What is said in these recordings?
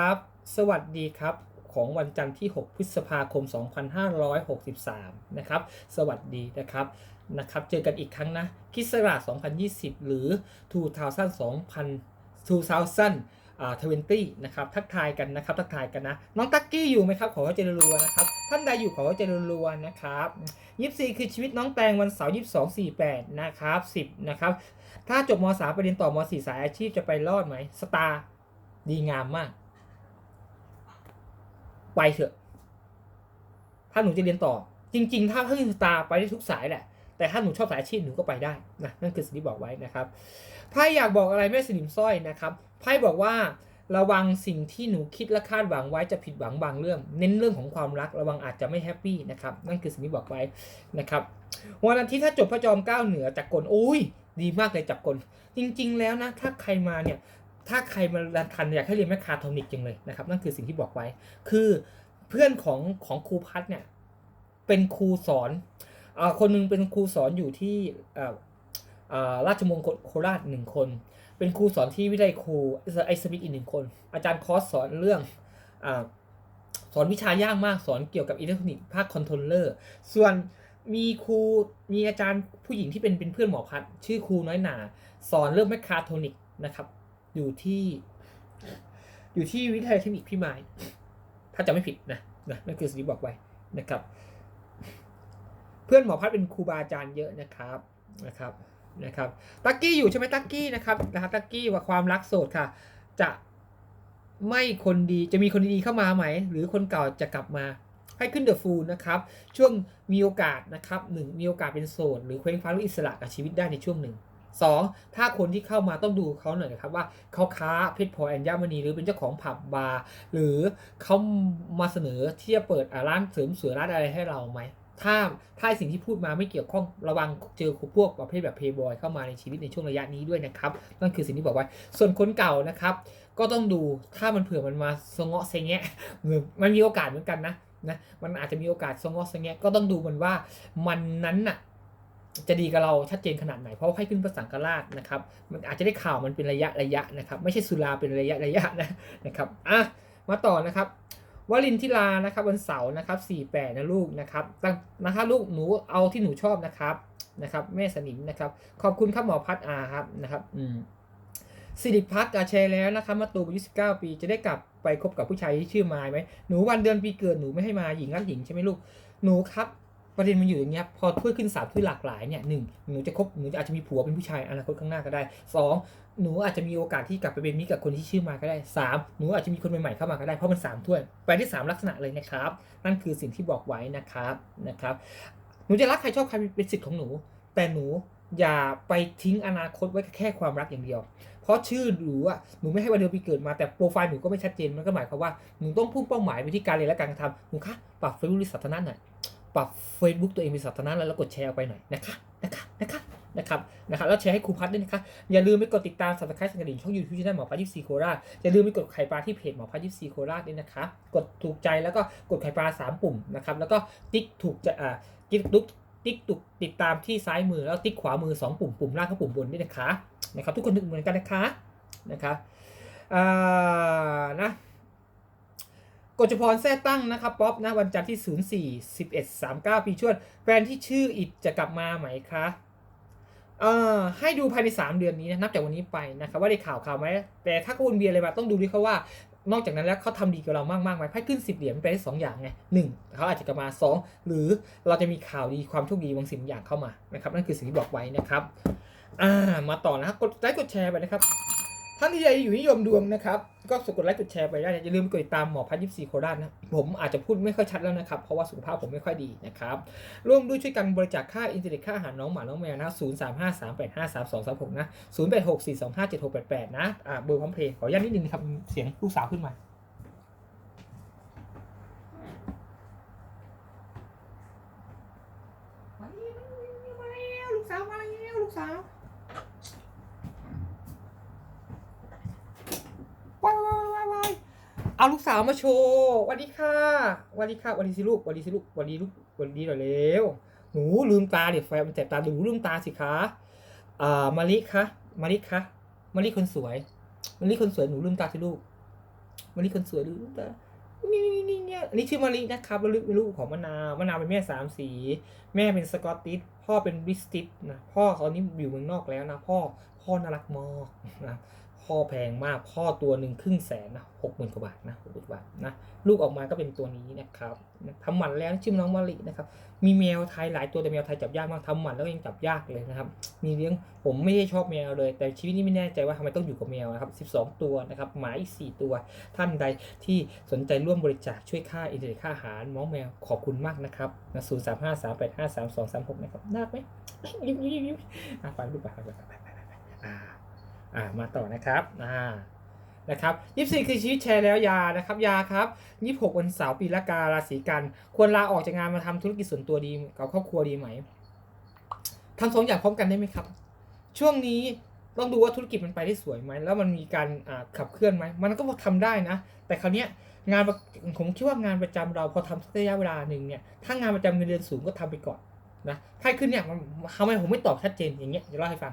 ครับสวัสดีครับของวันจันทร์ที่ 6 พฤษภาคม 2563 นะครับ สวัสดีนะครับนะครับ เจอกันอีกครั้งนะคริสต์ศักรา2020 หรือ2000 2000อ่า20นะครับ ทักทายกันนะครับ ทักทายกันนะ น้องตั๊กกี้อยู่ไหมครับ ขอว่าเจริญรัวนะครับ ท่านใดอยู่ขอว่าเจริญรัวนะครับยิปซีคือชีวิตน้องแตงวันเสาร์22 48นะครับ10นะครับ ถ้าจบม .3 ไปเรียนต่อม .4 สายอาชีพจะไปรอดไหมสตาร์ดีงามมาก ไปเถอะ ถ้าหนูจะเรียนต่อ จริง ๆ ถ้าเพิ่งสตาไปได้ทุกสายแหละ แต่ถ้าหนูชอบสายอาชีพหนูก็ไปได้นะนั่นคือสิ่งที่บอกไว้นะครับไพ่อยากบอกอะไรแม่สนิมสร้อยนะครับไพ่บอกว่าระวังสิ่งที่หนูคิดและคาดหวังไว้จะผิดหวังบางเรื่อง เน้นเรื่องของความรักระวังอาจจะไม่แฮปปี้นะครับ นั่นคือสิ่งที่บอกไว้นะครับวันอาทิตย์ถ้าจบพระจอมเก้าเหนือจากกลอุ้ย ดีมากเลยจับกลจริง ๆ แล้วนะถ้าใครมาเนี่ย ถ้าใครมารียนทันอยากให้เรียนแมคคาทอนิกจังเลยนะครับ นั่นคือสิ่งที่บอกไว้ คือเพื่อนของของครูพัฒเนี่ยเป็นครูสอนอาคนหนึงเป็นครูสอนอยู่ที่อ่าราชมงคลโคราชหนึ่งคน เป็นครูสอนที่วิทยาครูไอสมิธอีกหนึ่งคน อาจารย์คอร์สสอนเรื่องอสอนวิชายากมากสอนเกี่ยวกับอิเล็กทรอนิกส์ภาคคอนโทรลเลอร์ ส่วนมีครูมีอาจารย์ผู้หญิงที่เป็นเป็นเพื่อนหมอพัดชื่อครูน้อยหนา สอนเรื่องแมคคาโทนิกนะครับ อยู่ที่ อยู่ที่วิทยาลัยเทคนิคพิมาย ถ้าจำไม่ผิดนะนะนั่นคือสิ่งที่บอกไว้นะครับ เพื่อนหมอพัดเป็นครูบาอาจารย์เยอะนะครับนะครับนะครับตักกี้อยู่ใช่ไหมตักกี้นะครับนะครับตักกี้ว่าความรักโสดค่ะ จะไม่คนดีจะมีคนดีๆเข้ามาไหม หรือคนเก่าจะกลับมาให้ขึ้นเดอะฟูลนะครับ ช่วงมีโอกาสนะครับหนึ่งมีโอกาสเป็นโสดหรือเคว้งคว้างหรืออิสระกับชีวิตได้ในช่วงหนึ่ง สองถ้าคนที่เข้ามาต้องดูเขาหน่อยนะครับว่าเขาค้าเพชรพลอยแอนยามณีหรือเป็นเจ้าของผับบาร์หรือเขามาเสนอที่จะเปิดร้านเสริมสวยร้านอะไรให้เราไหมถ้าถ้าสิ่งที่พูดมาไม่เกี่ยวข้องระวังเจอพวกประเภทแบบเพย์บอยเข้ามาในชีวิตในช่วงระยะนี้ด้วยนะครับ นั่นคือสิ่งที่บอกไว้ ส่วนคนเก่านะครับ ก็ต้องดูถ้ามันเผื่อมันมาสงเงาะเซงแงะหรือมันมีโอกาสเหมือนกันนะนะมันอาจจะมีโอกาสสงเงาะเซงแงะก็ต้องดูมันว่ามันนั้นน่ะ จะดีกับเราชัดเจนขนาดไหน เพราะว่าให้ขึ้นภาษาอังกราชนะครับ มันอาจจะได้ข่าวมันเป็นระยะระยะนะครับ ไม่ใช่สุราเป็นระยะระยะนะนะครับ อะ มาต่อนะครับวลินทิลานะครับวันเสาร์นะครับ48นะลูกนะครับตั้งนะคะลูกหนูเอาที่หนูชอบนะครับนะครับ แม่สนิมนะครับ ขอบคุณครับหมอพัดอาครับนะครับอืมสิริพัฒน์อาแชร์แล้วนะครับมาตูมอายุ19ปี จะได้กลับไปคบกับผู้ชายที่ชื่อมายไหมหนูวันเดือนปีเกิดหนูไม่ให้มาหญิงรักหญิงใช่ไหมลูกหนูครับ ประเด็นมันอยู่อย่างเงี้ยพอถ้วยขึ้นสามถ้วยหลากหลายเนี่ยหนึ่งหนูจะคบหนูอาจจะมีผัวเป็นผู้ชายอนาคตข้างหน้าก็ได้สองหนูอาจจะมีโอกาสที่กลับไปเป็นมิตรกับคนที่ชื่อมาก็ได้สามหนูอาจจะมีคนใหม่ๆเข้ามาก็ได้เพราะมันสามถ้วยไปที่สามลักษณะเลยนะครับ นั่นคือสิ่งที่บอกไว้นะครับนะครับหนูจะรักใครชอบใครเป็นสิทธิ์ของหนู แต่หนูอย่าไปทิ้งอนาคตไว้แค่ความรักอย่างเดียว เพราะชื่อหนูอะหนูไม่ให้วันเดือนปีเกิดมาแต่โปรไฟล์หนูก็ไม่ชัดเจนมันก็หมายความว่าหนูต้องพุ่งเป้าหมายไปที่การเรียนและการกระทำหนูคะปรับเฟซบุ๊กสัตนะหน่อย ปรับ Facebook ตัวเองเป็นสัตนะแล้วแล้วกดแชร์ออกไปหน่อยนะคะนะคะนะคะนะครับนะครับแล้วแชร์ให้ครูพัดด้วยนะคะอย่าลืมไปกดติดตามสับสไครต์สังกระดิ่งช่องยูทูบช่องหมอพัดยิปซีโคราชอย่าลืมไปกดไข่ปลาที่เพจหมอพัดยิปซีโคราชด้วยนะคะกดถูกใจแล้วก็กดไข่ปลาสามปุ่มนะครับแล้วก็ติ๊กถูกใจอ่าติ๊กตุ๊กติ๊กตุกติดตามที่ซ้ายมือแล้วติ๊กขวามือ 2 ปุ่มปุ่มล่างกับปุ่มบนด้วยนะคะนะครับทุกคนนึกเหมือนกันนะคะนะครับอ่านะ กฎจพรแท้ตั้งนะครับป๊อปนะวันจันทร์ที่ 04 11 39 ปีชวดแฟนที่ชื่ออิดจะกลับมาไหมคะเอ่อให้ดูภายใน 3 เดือนนี้นะนับจากวันนี้ไปนะครับว่าได้ข่าวข่าวไหมแต่ถ้าเขาวนเวียนอะไรมาต้องดูด้วยเขาว่านอกจากนั้นแล้วเขาทำดีกับเรามากมากไหมไพ่ขึ้นสิบเหรียญไปได้สองอย่างไงหนึ่งเขาอาจจะกลับมาสองหรือเราจะมีข่าวดีความโชคดีบางสิ่งบางอย่างเข้ามานะครับนั่นคือสิ่งที่บอกไว้นะครับอ่ามาต่อนะครับกดไลค์กดแชร์ไปนะครับ ท่านที่ใดอยู่นิยมดวงนะครับ ก็กดไลค์กดแชร์ไปได้นะอย่าลืมกดติดตามหมอพัดยิปซีโคราชนะผมอาจจะพูดไม่ค่อยชัดแล้วนะครับ เพราะว่าสุขภาพผมไม่ค่อยดีนะครับ ร่วมด้วยช่วยกันบริจาคค่าอินเทอร์เน็ตค่าอาหารน้องหมาน้องแมวนะศูนย์สามห้าสามแปดห้าสามสองสามหกนะศูนย์แปดหกสี่สองห้าเจ็ดหกแปดแปดนะอ่าเบอร์พร้อมเพย์ขออนุญาตนิดนึงนะครับเสียงลูกสาวขึ้นมาลูกสาวมาแล้วลูกสาวายว้ายว้ายว้าย เอาลูกสาวมาโชว์วัสดีค่ะวัสดีค่ะวัสดีสิลูกวัสดีสิลูกวัสดีลูกวัสดีหน่อยเร็วหนูลืมตาเดี๋ยวไฟมันแสบตาหนูลืมตาสิคะอ่ามาลิคะมาลิคะมาลิคนสวยมาลิคนสวยหนูลืมตาสิลูกมะลิคนสวยหรือลูกตานี่นี่นี่เนี่ยอันนี้ชื่อมะลินะครับลูกเป็นลูกของมะนาวมะนาวเป็นแม่สามสี แม่เป็นสกอตติชพ่อเป็นบริสติชนะพ่อเขานี่อยู่เมืองนอกแล้วนะ พ่อพ่อน่ารักมากนะ พ่อแพงมากพ่อตัวหนึ่งครึ่งแสนนะหกหมื่นกว่าบาทนะหกหมื่นบาทนะลูกออกมาก็เป็นตัวนี้นะครับทำหมันแล้วชื่อน้องมะลินะครับ มีแมวไทยหลายตัวแต่แมวไทยจับยากมากทำหมันแล้วยังจับยากเลยนะครับ มีเลี้ยงผมไม่ได้ชอบแมวเลย แต่ชีวิตนี้ไม่แน่ใจว่าทำไมต้องอยู่กับแมวนะครับ 12 ตัวนะครับหมาอีก 4 ตัว ท่านใดที่สนใจร่วมบริจาคช่วยค่าอินเทอร์เน็ตค่าอาหารน้องแมวขอบคุณมากนะครับนะศูนย์สามห้าสามแปดห้าสามสองสามหกนะครับน่าไหมยิ้มยิ้มยิ้มยิ้มอะไปลูกไปไปไปไปไปไปไปอ่า อ่ามาต่อนะครับอ่านะครับยี่สี่คือชีวิตแชร์แล้วยานะครับยาครับยี่หกวันเสาร์ปีละการาศีกัน ควรลาออกจากงานมาทำธุรกิจส่วนตัวดีกับครอบครัวดีไหมทำสองอย่างพร้อมกันได้ไหมครับ ช่วงนี้ต้องดูว่าธุรกิจมันไปได้สวยไหมแล้วมันมีการขับเคลื่อนไหมมันก็ทำได้นะ แต่คราวนี้งานผมคิดว่างานประจำเราพอทำสักระยะเวลาหนึ่งเนี่ยถ้างานประจำเงินเดือนสูงก็ทำไปก่อนนะไพ่ขึ้นเนี่ยมันทำไมผมไม่ตอบชัดเจนอย่างเงี้ยจะเล่าให้ฟัง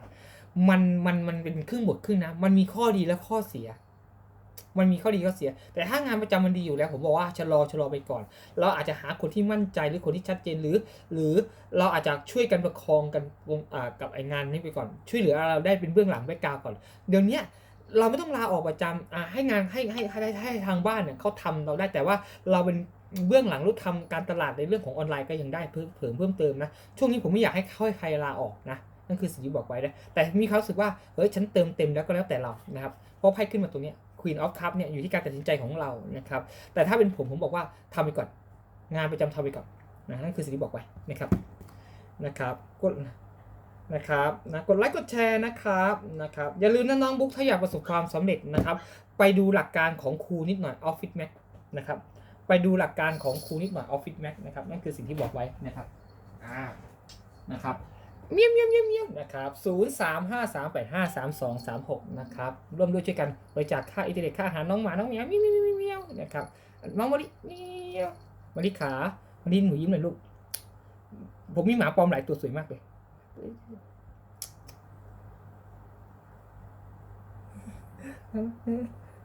มันมันมันเป็นครึ่งบวกครึ่งนะ มันมีข้อดีและข้อเสีย มันมีข้อดีข้อเสีย แต่ถ้างานประจำมันดีอยู่แล้ว ผมบอกว่าชะลอชะลอไปก่อน เราอาจจะหาคนที่มั่นใจหรือคนที่ชัดเจนหรือ หรือเราอาจจะช่วยกันประคองกันกับไองานนี้ไปก่อน ช่วยเหลือเราได้เป็นเบื้องหลังแบ็กกราวก่อน เดี๋ยวนี้เราไม่ต้องลาออกประจำอ่าให้งานให้ให้ให้ให้ทางบ้านเนี่ยเขาทำเราได้แต่ว่าเราเป็นเบื้องหลังรู้ทำการตลาดในเรื่องของออนไลน์ก็ยังได้เพิ่มเพิ่มเพิ่มเติมนะ ช่วงนี้ผมไม่อยากให้ค่อยใครลาออกนะ นั่นคือสิ่งที่บอกไว้นะแต่มีความรู้สึกว่าเฮ้ยฉันเติมเต็มแล้วก็แล้วแต่เรานะครับเพราะไพ่ขึ้นมาตรงนี้ Queen of Cup เนี่ยอยู่ที่การตัดสินใจของเรานะครับแต่ถ้าเป็นผมผมบอกว่าทำไปก่อน งานประจำทำไปก่อนนะนั่นคือสิ่งที่บอกไว้นะครับนะครับกดนะครับนะกดไลค์กดแชร์นะครับนะครับอย่าลืมนะน้องบุ๊กถ้าอยากประสบความสำเร็จนะครับ ไปดูหลักการของครูนิดหน่อย Office Max นะครับไปดูหลักการของครูนิดหน่อย Office Max นะครับนั่นคือสิ่งที่บอกไว้นะครับอ่านะครับ เมียมเมียมเมียมเมียมนะครับศูนย์สามห้าสามแปดห้าสามสองสามหกนะครับร่วมด้วยช่วยกันบริจาคค่าอินเทอร์เน็ตค่าอาหารน้องหมา น้องแมวเมียวเมียวเมียวเมียวนะครับน้องมะลิเมียวมะลิขามะลิหนูยิ้มหน่อยลูก ผมมีหมาปลอมหลายตัวสวยมากเลย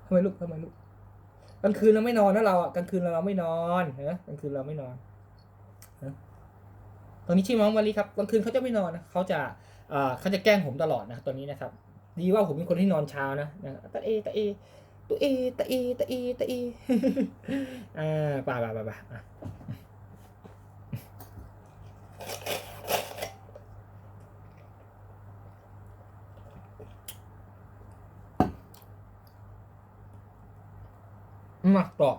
ทำไมลูกทำไมลูกกลางคืนเราไม่นอนนะเราอะกลางคืนเราไม่นอนเห็นไหมกลางคืนเราไม่นอน ตอนนี้ชื่อน้องมารีครับกลางคืนเขาจะไม่นอนนะเขาจะเขาจะแกล้งผมตลอดนะตอนนี้นะครับ ดีว่าผมเป็นคนที่นอนเช้านะตะเอตะเอตัวเอตะเอตะเอตะเออ่าป่าป่าป่าป่าอะมาต่อ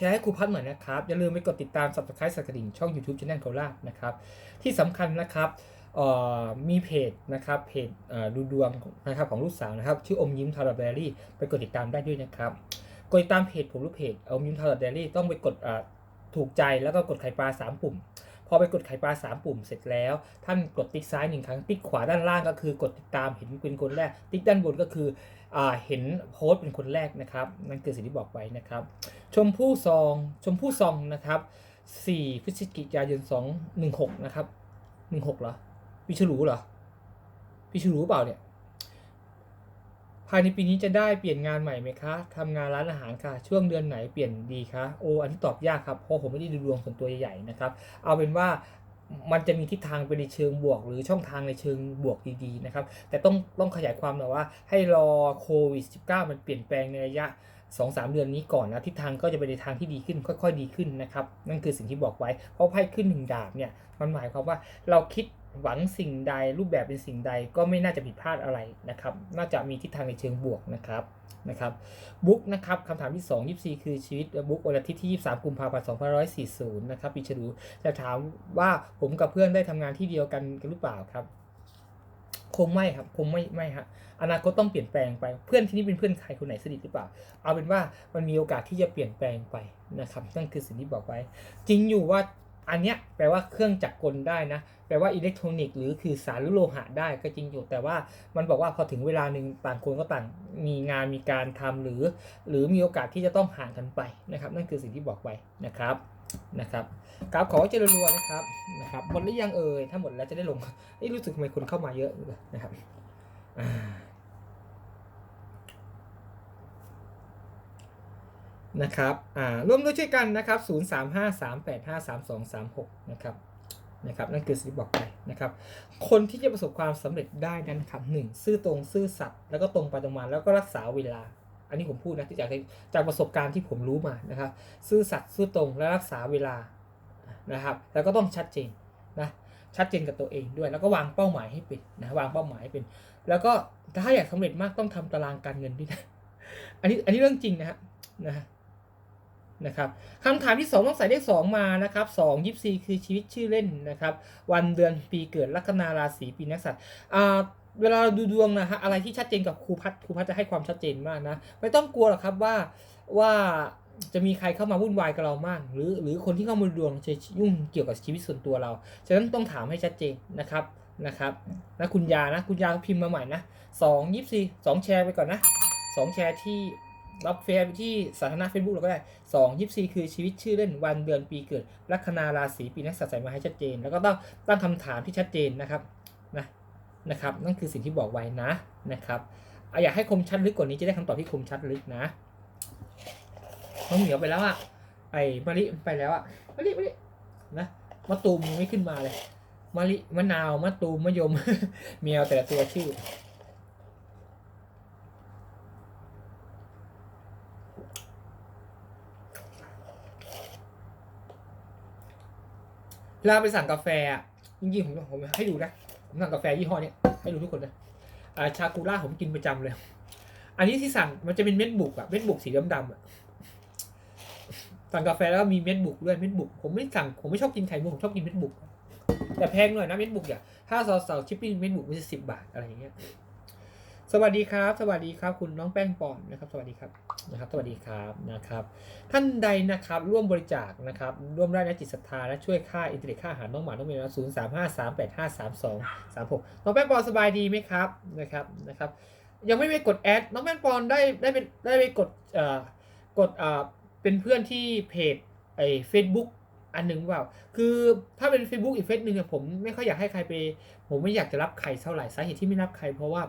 ชร์ให้ครูพัฒน์หน่อยนะครับ อย่าลืมไปกดติดตาม subscribe สักกระดิ่งช่อง YouTube Channel โคราชนะครับ ที่สำคัญนะครับมีเพจนะครับเพจดูดวงนะครับของลูกสาวนะครับ ชื่ออมยิ้มทาราเบอรี่ไปกดติดตามได้ด้วยนะครับกดติดตามเพจผมหรือเพจอมยิ้มทาราเบอรี่ต้องไปกดถูกใจแล้วก็กดไข่ปลา3ปุ่ม พอไปกดไข่ปลา 3 ปุ่มเสร็จแล้ว ท่านกดติ๊กซ้ายหนึ่งครั้งติ๊กขวาด้านล่างก็คือกดติดตามเห็นเป็นคนแรก ติ๊กด้านบนก็คืออเห็นโพสต์เป็นคนแรกนะครับ นั่นคือสิ่งที่บอกไว้นะครับ ชมพู่ซองชมพู่ซองนะครับ 4 พฤศจิกายน 216 นะครับ 16 เหรอพี่ฉลูเหรอพี่ฉลูเปล่าเนี่ย ภายในปีนี้จะได้เปลี่ยนงานใหม่ไหมคะทำงานร้านอาหารค่ะ ช่วงเดือนไหนเปลี่ยนดีคะโอ้อันนี้ตอบยากครับเพราะผมไม่ได้ดูดวงส่วนตัวใหญ่ๆนะครับ เอาเป็นว่ามันจะมีทิศทางไปในเชิงบวก หรือช่องทางในเชิงบวกดีๆนะครับ แต่ต้องต้องขยายความหน่อยว่าให้รอโควิด -19 มันเปลี่ยนแปลงในระยะ2อสเดือนนี้ก่อนนะทิศทางก็จะไปในทางที่ดีขึ้น ค่อย ๆ ดีขึ้นนะครับนั่นคือสิ่งที่บอกไว้เพราะไพ่ขึ้นหนึ่งดาบเนี่ยมันหมายความว่าเราคิด หวังสิ่งใดรูปแบบเป็นสิ่งใดก็ไม่น่าจะผิดพลาดอะไรนะครับ น่าจะมีทิศทางในเชิงบวกนะครับนะครับบุ๊กนะครับคำถามที่ 2 24 คือชีวิตบุ๊กวันอาทิตย์ที่ 23 กุมภาพันธ์2540 นะครับปีฉลูจะถามว่าผมกับเพื่อนได้ทำงานที่เดียวกันกันหรือเปล่าครับ คงไม่ครับ คงไม่ไม่ฮะอนาคตต้องเปลี่ยนแปลงไปเพื่อนที่นี่เป็นเพื่อนใครคนไหนสนิทหรือเปล่า เอาเป็นว่ามันมีโอกาสที่จะเปลี่ยนแปลงไปนะครับนั่นคือสิ่งที่บอกไว้ จริงอยู่ว่า อันเนี้ยแปลว่าเครื่องจักรกลได้นะ แปลว่าอิเล็กทรอนิกส์หรือคือสารหรือโลหะได้ก็จริงอยู่ แต่ว่ามันบอกว่าพอถึงเวลาหนึ่งต่างคนก็ต่างมีงานมีการทำหรือ หรือมีโอกาสที่จะต้องห่างกันไปนะครับ นั่นคือสิ่งที่บอกไว้นะครับนะครับครับขอเจริญรัวนะครับนะครับหมดหรือยังเอ่ยถ้าหมดแล้วจะได้ลงเอ้รู้สึกทำไมคนเข้ามาเยอะนะครับอ่า นะครับอ่าร่วมด้วยช่วยกันนะครับ 0 3 5 3 8 5 3 2 3 6 นะครับนะครับนั่นคือสิ่งที่บอกไปนะครับ คนที่จะประสบความสำเร็จได้นั้นครับหนึ่งซื่อตรงซื่อสัตย์แล้วก็ตรงไปตรงมาแล้วก็รักษาเวลา อันนี้ผมพูดนะที่จากจากประสบการณ์ที่ผมรู้มานะครับ ซื่อสัตย์ซื่อตรงและรักษาเวลานะครับ แล้วก็ต้องชัดเจนนะชัดเจนกับตัวเองด้วย แล้วก็วางเป้าหมายให้เป็นนะวางเป้าหมายให้เป็น แล้วก็ถ้าอยากสำเร็จมากต้องทำตารางการเงินด้วยนะอันนี้อันนี้เรื่องจริงนะฮะนะ นะครับคำถามที่สองต้องใส่เลขสองมานะครับสองยิปซีคือชีวิตชื่อเล่นนะครับ วันเดือนปีเกิดลัคนาราศีปีนักษัตริย์อ่าเวลาดูดวงนะฮะอะไรที่ชัดเจนกับครูพัฒครูพัฒจะให้ความชัดเจนมากนะ ไม่ต้องกลัวหรอกครับว่าว่าจะมีใครเข้ามาวุ่นวายกับเรามาก หรือหรือคนที่เข้ามาดูดวงจะยุ่งเกี่ยวกับชีวิตส่วนตัวเรา ฉะนั้นต้องถามให้ชัดเจนนะครับนะครับนะคุณยานะคุณยาพิมพ์มาใหม่นะสองยี่สี่สองแชร์ไปก่อนนะสองแชร์ที่ รับแฟร์ที่สาธารณะเฟซบุ๊กเราก็ได้สองยี่สี่คือชีวิตชื่อเล่นวันเดือนปีเกิด ลัคนาราศีปีนักษัตรใส่มาให้ชัดเจน แล้วก็ต้องตั้งคำถามที่ชัดเจนนะครับนะนะครับ นั่นคือสิ่งที่บอกไว้นะนะครับอยากให้คมชัดลึกกว่านี้จะได้คำตอบที่คมชัดลึกนะน้องเหมียวไปแล้วอะไอ้มะลิไปแล้วอะมะลิมะลินะมะตูมยังไม่ขึ้นมาเลยมะลิมะนาวมะตูมมะยมเมียวแต่ละตัวชื่อ เวลาไปสั่งกาแฟจริงๆผมผมให้ดูนะผมสั่งกาแฟยี่ห้อเนี้ยให้ดูทุกคนนะอ่าชากูล่าผมกินประจำเลย อันนี้ที่สั่งมันจะเป็นเม็ดบุกอะเม็ดบุกสีดำๆอะสั่งกาแฟแล้วมีเม็ดบุกด้วยเม็ดบุก ผมไม่สั่งผมไม่ชอบกินไข่มุกผมชอบกินเม็ดบุก แต่แพงหน่อยนะเม็ดบุกอะถ้าซอสชิปปิ้งเม็ดบุกมันจะสิบบาทอะไรอย่างเงี้ย สวัสดีครับ สวัสดีครับ คุณน้องแป้งปอนนะครับ สวัสดีครับนะครับ สวัสดีครับนะครับ ท่านใดนะครับร่วมบริจาคนะครับร่วมได้นะจิตศรัทธาและช่วยค่าอินเทอร์เน็ตค่าอาหารน้องหมาน้องแมวศูนย์สามห้าสามแปดห้าสามสองสามหกน้องแป้งปอนสบายดีไหมครับนะครับนะครับ ยังไม่ไปกดแอดน้องแป้งปอนได้ได้ไปได้ไปกดเอ่อกดเอ่อเป็นเพื่อนที่เพจไอ้เฟซบุ๊กอันหนึ่งเปล่า คือถ้าเป็น Facebook อีกเฟซหนึ่งผมไม่ค่อยอยากให้ใครไป ผมไม่อยากจะรับใครเท่าไหร่สาเหตุที่ไม่รับใครเพราะว่า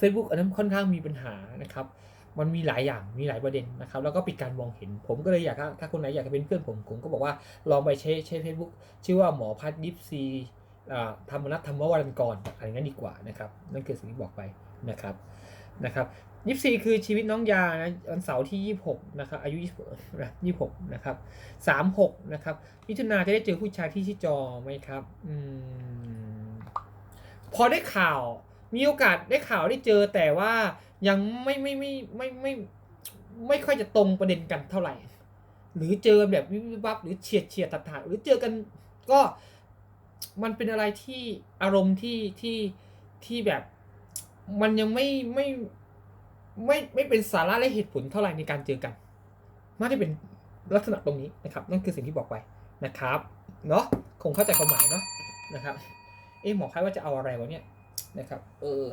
Facebook อันนั้นค่อนข้างมีปัญหานะครับ มันมีหลายอย่างมีหลายประเด็นนะครับ แล้วก็ปิดการมองเห็น ผมก็เลยอยากถ้าคนไหนอยากจะเป็นเพื่อนผมผมก็บอกว่าลองไปใช้ใช้ Facebook ชื่อว่าหมอพัฒยิปซีธรรมนัทธรรมวรันกรอะไรงั้นดีกว่านะครับนั่นคือสิ่งที่บอกไปนะครับนะครับยิปซีคือชีวิตน้องยานะวันเสาร์ที่26นะครับอายุ26นะ26นะครับ36นะครับมิถุนาจะได้เจอผู้ชายที่ชื่อจอไหมครับ อืม พอได้ข่าว มีโอกาสได้ข่าวได้เจอแต่ว่ายังไม่ไม่ไม่ไม่ไม่ไม่ค่อยจะตรงประเด็นกันเท่าไหร่ หรือเจอแบบวิบวับหรือเฉียดเฉียดตัดถาหรือเจอกันก็มันเป็นอะไรที่อารมณ์ที่ที่ที่แบบมันยังไม่ไม่ไม่ไม่เป็นสาระและเหตุผลเท่าไหร่ในการเจอกันม่ได้เป็นลักษณะตรงนี้นะครับ นั่นคือสิ่งที่บอกไปนะครับเนาะคงเข้าใจความหมายเนาะนะครับ เอ๊ะหมอคายว่าจะเอาอะไรวะเนี่ย นะครับ เออ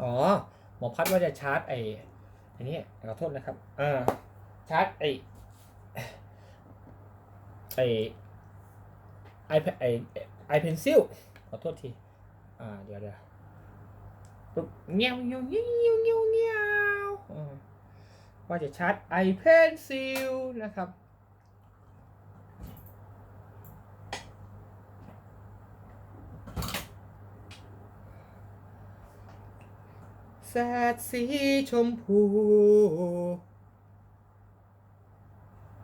อ๋อ หมอพัดว่าจะชาร์จไอ้อันนี้ขอโทษนะครับ อ่า ชาร์จไอ้ไอ้ไอไอไอเพนซิลขอโทษที อ่า เดี๋ยวเดี๋ยวปุ๊บเงี้ยวเงี้ยวเงี้ยวเงี้ยวเงี้ยวอ่าว่าจะชาร์จไอเพนซิลนะครับ แสดสีชมพู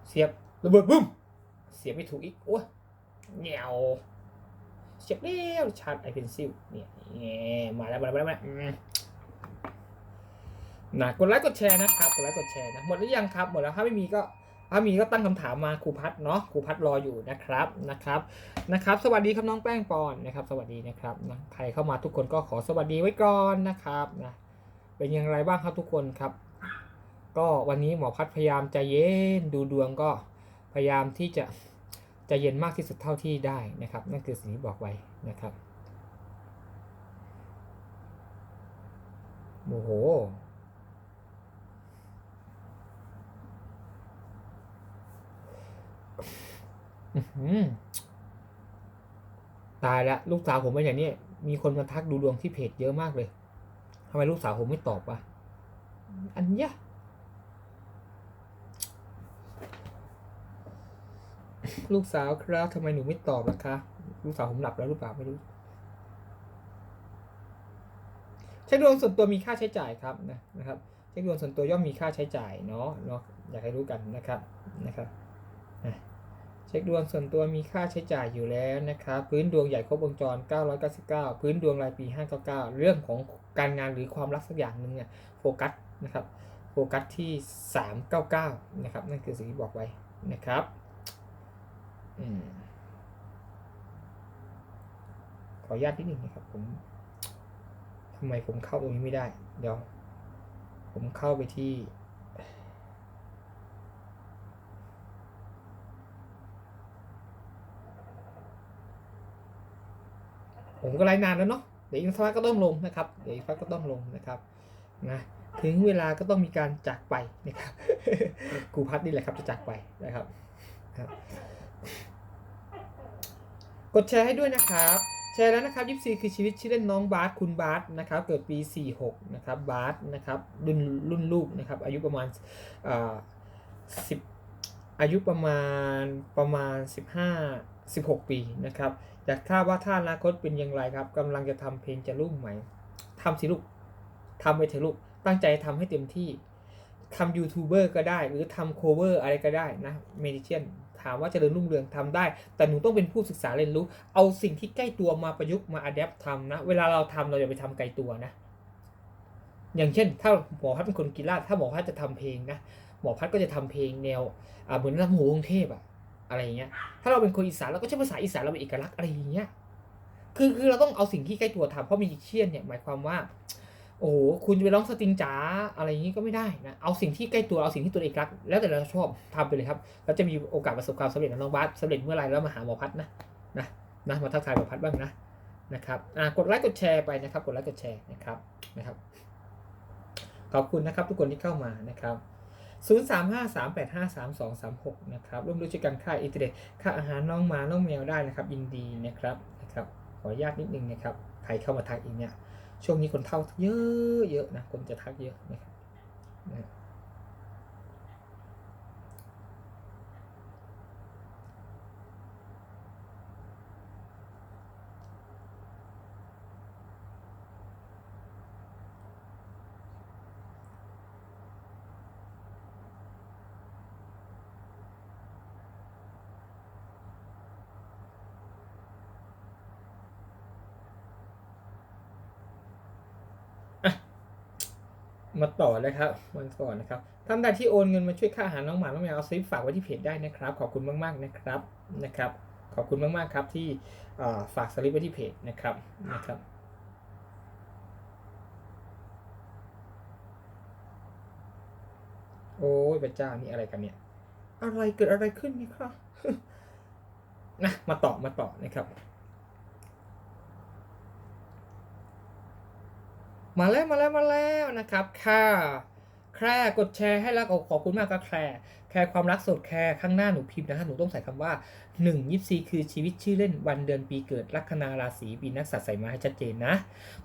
เสียบระเบิดบึ้ม เสียบไม่ถูกอีก โอ้ยเหนียวเสียบแล้วชาร์จไอเพนซิลเนี่ยแงมาแล้วมาแล้วมาแล้วแล้วอืมนะกดไลค์กดแชร์นะครับกดไลค์กดแชร์นะหมดหรือยังครับ หมดแล้วถ้าไม่มีก็ถ้ามีก็ตั้งคำถามมาครูพัดเนาะครูพัดรออยู่นะครับนะครับนะครับ สวัสดีครับน้องแป้งปอนนะครับ สวัสดีนะครับนะใครเข้ามาทุกคนก็ขอสวัสดีไว้ก่อนนะครับนะ เป็นอย่างไรบ้างครับทุกคนครับ ก็วันนี้หมอพัดพยายามใจเย็นดูดวงก็พยายามที่จะใจเย็นมากที่สุดเท่าที่ได้นะครับ นั่นคือสิ่งที่บอกไว้นะครับโอ้โหอื้อหือตายแล้วลูกสาวผมเป็นอย่างนี้มีคนมาทักดูดวงที่เพจเยอะมากเลยำไมลูกสาวผมไม่ตอบวะอันเนี้ยลูกสาวครับทำไมหนูไม่ตอบล่ะคะลูกสาวผมหลับแล้วหรือเปล่าไม่รู้เช็คดวงส่วนตัวมีค่าใช้จ่ายครับนะนะครับเช็คดวงส่วนตัวย่อมมีค่าใช้จ่ายเนาะเนาะอยากให้รู้กันนะครับนะครับนะ ช็คดวงส่วนตัวมีค่าใช้จ่ายอยู่แล้วนะครับ พื้นดวงใหญ่ครบวงจร 999 พื้นดวงรายปี 599 เรื่องของการงานหรือความรักสักอย่างหนึ่งเนี่ยโฟกัสนะครับโฟกัสที่ 399 นะครับ นั่นคือสิ่งที่บอกไว้นะครับอขออนุญาตนิดหนึ่งนะครับผมทำไมผมเข้าตรงนี้ไม่ได้ เดี๋ยว ผมเข้าไปที่ ผมก็ไลฟ์นานแล้วเนาะเดี๋ยวอีกสักพักก็ต้องลงนะครับเดี๋ยวอีกสักพักก็ต้องลงนะครับนะถึงเวลาก็ต้องมีการจากไปนะครับครูพัดนี่แหละครับจะจากไปนะครับกดแชร์ให้ด้วยนะครับแชร์แล้วนะครับยิปซีคือชีวิตชื่อเล่นน้องบาสคุณบาสนะครับเกิดปี 46 นะครับบาสนะครับรุ่นรุ่นลูกนะครับอายุประมาณสิบอายุประมาณประมาณ 15 16 ปีนะครับ อยากทราบว่าถ้าอนาคตเป็นอย่างไรครับกำลังจะทำเพลงจะรุ่งไหมทำสิลูกทำไปเถอะลูกตั้งใจทำให้เต็มที่ทำยูทูบเบอร์ก็ได้ หรือทำโคเวอร์อะไรก็ได้นะเมดิเชียนถามว่าเจริญรุ่งเรืองทำได้ แต่หนูต้องเป็นผู้ศึกษาเรียนรู้ เอาสิ่งที่ใกล้ตัวมาประยุกต์มาอัดแอปทำนะ เวลาเราทำเราอย่าไปทำไกลตัวนะ อย่างเช่น ถ้าหมอพัดเป็นคนกีฬาถ้าหมอพัดจะทำเพลงนะ หมอพัดก็จะทำเพลงแนวเหมือนลำโพงกรุงเทพอะ อะไรอย่างเงี้ย ถ้าเราเป็นคนอีสานเราก็ใช้ภาษาอีสานเราเป็นเอกลักษณ์อะไรอย่างเงี้ย คือคือเราต้องเอาสิ่งที่ใกล้ตัวทำเพราะมีเชียนเนี่ยหมายความว่า โอ้โหคุณจะไปร้องสตริงจ๋าอะไรอย่างงี้ก็ไม่ได้นะ เอาสิ่งที่ใกล้ตัวเอาสิ่งที่ตัวเอกลักษณ์แล้วแต่เราชอบทำไปเลยครับ แล้วจะมีโอกาสประสบความสำเร็จนะน้องบาสสำเร็จเมื่อไรแล้วมาหาหมอพัดนะนะนะมาทักทายหมอพัดบ้างนะนะครับอ่ากดไลค์กดแชร์ไปนะครับ กดไลค์กดแชร์นะครับนะครับ ขอบคุณนะครับทุกคนที่เข้ามานะครับ 0 3 5 3 8 5 3 2 3 6 นะครับร่วมด้วยช่วยกันค่าอินเทอร์เน็ตค่าอาหารน้องหมาน้องแมวได้นะครับยินดีนะครับนะครับขออนุญาตนิดนึงนะครับใครเข้ามาทักอีกเนี่ยช่วงนี้คนเท่าเยอะเยอะนะคนจะทักเยอะนะครับ มาต่อเลยครับวันก่อนนะครับท่านใดที่โอนเงินมาช่วยค่าอาหารน้องหมา น้องแมวเอาสลิปฝากไว้ที่เพจได้นะครับ ขอบคุณมากๆนะครับนะครับ ขอบคุณมากๆครับที่ฝากสลิปไว้ที่เพจนะครับนะครับโอ้ยพระเจ้านี่อะไรกันเนี่ย อะไรเกิดอะไรขึ้นนี่ครับนะมาต่อมาต่อนะครับ มาแล้วมาแล้วมาแล้วนะครับ ค่ะ แคร์กดแชร์ให้แล้วก็ขอบคุณมากครับแคร์ แคร์ความรักสดแคร์ข้างหน้าหนูพิมพ์นะฮะหนูต้องใส่คำว่า1 24คือชีวิตชื่อเล่นวันเดือนปีเกิดลัคนาราศีปีนักษัตรใส่มาให้ชัดเจนนะ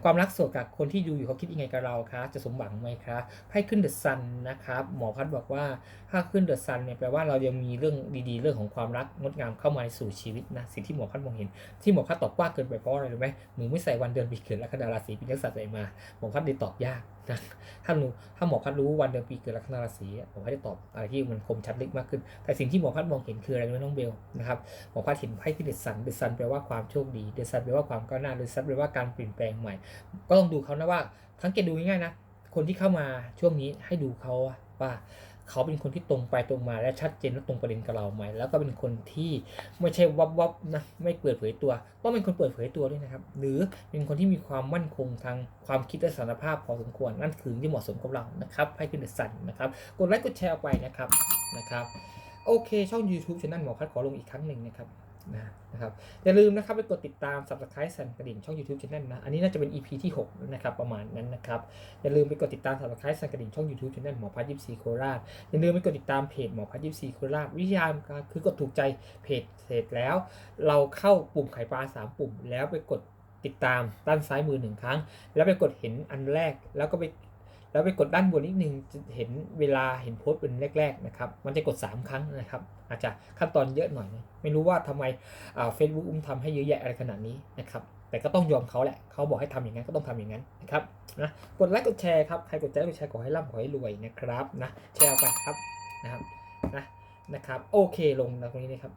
ความรักสดกับคนที่ดูอยู่เขาคิดยังไงกับเราคะจะสมหวังไหมคะไพ่ขึ้นเดอะซันนะครับหมอพัดบอกว่าถ้าขึ้นเดอะซันเนี่ยแปลว่าเรายังมีเรื่องดีๆ เรื่องของความรักงดงามเข้ามาในสู่ชีวิตนะสิ่งที่หมอพัดมองเห็น ที่หมอพัดตอบกว้างเกินไปเพราะอะไรรู้ไหมหนูไม่ใส่วันเดือนปีเกิดลัคนาราศีปีนักษัตรใส่มาหมอพัดเลยตอบยากนะถ้าหนูถ้าหมอพัดรู้วันเดือนปีเกิดลัคนาราศีหมอพัดจะตอบอะไรที่มันคมชัดลึกมากขึ้น แต่สิ่งที่หมอพัดมองเห็นคืออะไรรู้ไหมน้องเบลนะครับหมอพัดเห็นไพ่ที่เดอะซันเดอะซันแปลว่าความโชคดีเดอะซันแปลว่าความก้าวหน้าเดอะซันแปลว่าการเปลี่ยนแปลงใหม่ ก็ต้องดูเขานะว่าสังเกตดูง่ายๆนะคนที่เข้ามาช่วงนี้ให้ดูเขาว่า เขาเป็นคนที่ตรงไปตรงมาและชัดเจนและตรงประเด็นกับเราไหมแล้วก็เป็นคนที่ไม่ใช่วับวับๆนะไม่เปิดเผยตัว ต้องเป็นคนเปิดเผยตัวด้วยนะครับ หรือเป็นคนที่มีความมั่นคงทางความคิดและสารภาพพอสมควร นั่นคือที่เหมาะสมกับเรานะครับให้ขึ้นเดอะสันนะครับกดไลค์กดแชร์ออกไปนะครับนะครับ โอเค ช่อง YouTube ช anel หมอพัดขอลงอีกครั้งหนึ่งนะครับ นะนะครับอย่าลืมนะครับไปกดติดตาม subscribe สั่นกระดิ่งช่อง YouTube Channel นะ อันนี้น่าจะเป็น EP ที่ 6 นะครับ ประมาณนั้นนะครับ อย่าลืมไปกดติดตาม subscribe สั่นกระดิ่งช่อง YouTube Channel หมอพัดยิปซีโคราช อย่าลืมไปกดติดตามเพจหมอพัดยิปซีโคราช วิทยาคือกดถูกใจเพจเสร็จแล้ว เราเข้าปุ่มไข่ปลา 3 ปุ่ม แล้วไปกดติดตามด้านซ้ายมือหนึ่งครั้ง แล้วไปกดเห็นอันแรกแล้วก็ไป แล้วไปกดด้านบนนิดนึงจะเห็นเวลาเห็นโพสต์เป็นแรก ๆ นะครับ มันจะกด 3 ครั้งนะครับ อาจจะขั้นตอนเยอะหน่อยนะไม่รู้ว่าทำไมเฟซบุ๊กอุ้มทำให้เยอะแยะอะไรขนาดนี้นะครับแต่ก็ต้องยอมเขาแหละ เขาบอกให้ทำอย่างนั้นก็ต้องทำอย่างนั้นนะครับนะกดไลค์กดแชร์ครับใครกดไลค์กดแชร์ขอให้ร่ำขอให้รวยนะครับนะแชร์ไปครับนะครับนะนะครับโอเคลงนะตรงนี้นะครับ